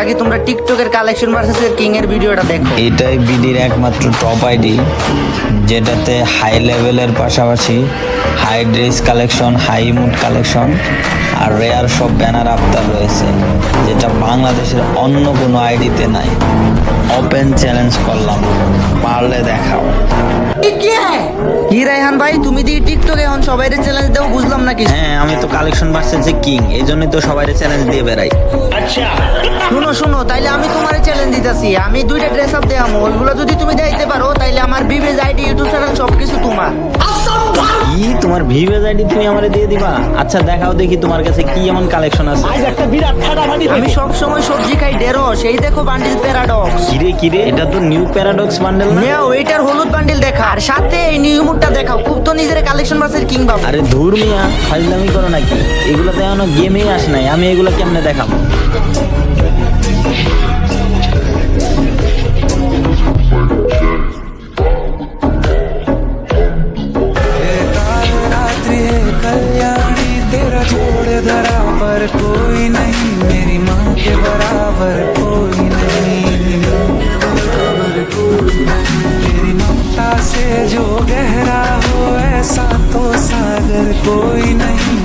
আগে তোমরা টিকটকের কালেকশন ভার্সেস কিং এর ভিডিওটা দেখো। এটাই বিডির একমাত্র টপ আইডি যেটাতে হাই লেভেলের পাশাপাশি high dress collection high mood collection আর রেয়ার সব ব্যানার আফতার রয়েছে, যেটা বাংলাদেশের অন্য কোনো আইডিতে নাই। ওপেন চ্যালেঞ্জ করলাম, পারলে দেখাও। রায়হান ভাই তুমি দিয়ে টিকটকে এখন সবাই চ্যালেঞ্জ দেও বুঝলাম না কিছু হ্যাঁ আমি তো কালেকশন ভার্সেসে কিং এই জন্যই তো সবাই চ্যালেঞ্জ দিয়ে বেড়াই। শুনো শুনো তাইলে আমি তোমার চ্যালেঞ্জ দিতেছি। আমি দুইটা ড্রেস আপ দেখাম ওইগুলো যদি তুমি দেখাইতে পারো তাইলে আমার বিবেজ আইডি ইউটিউব চ্যানেল সবকিছু তোমার। কি? তোমার ভিভেজ আইডি তুমি আমারে দিয়ে দিবা? আচ্ছা দেখাও দেখি তোমার কাছে কি এমন কালেকশন আছে। আমি সব সময় সবজি খাই ডেরো সেই দেখো বান্ডিল প্যারাডক্স কিরে কিরে? এটা তো নিউ প্যারাডক্স বান্ডেল না? নেও হলুদ বান্ডিল দেখা আর সাথে এই নিউ মুডটা দেখাও খুব তো নিজের কালেকশন ভার্সেস কিং বাবু আরে ধুর মিয়া ফাজলামি করো নাকি এগুলোতে এখনো গেমেই আসে নাই আমি এগুলো কেমনে দেখাবো रात्रि है कल्याणी तेरा जोड़ धरा पर कोई नहीं मेरी माँ के बराबर मगर कोई नहीं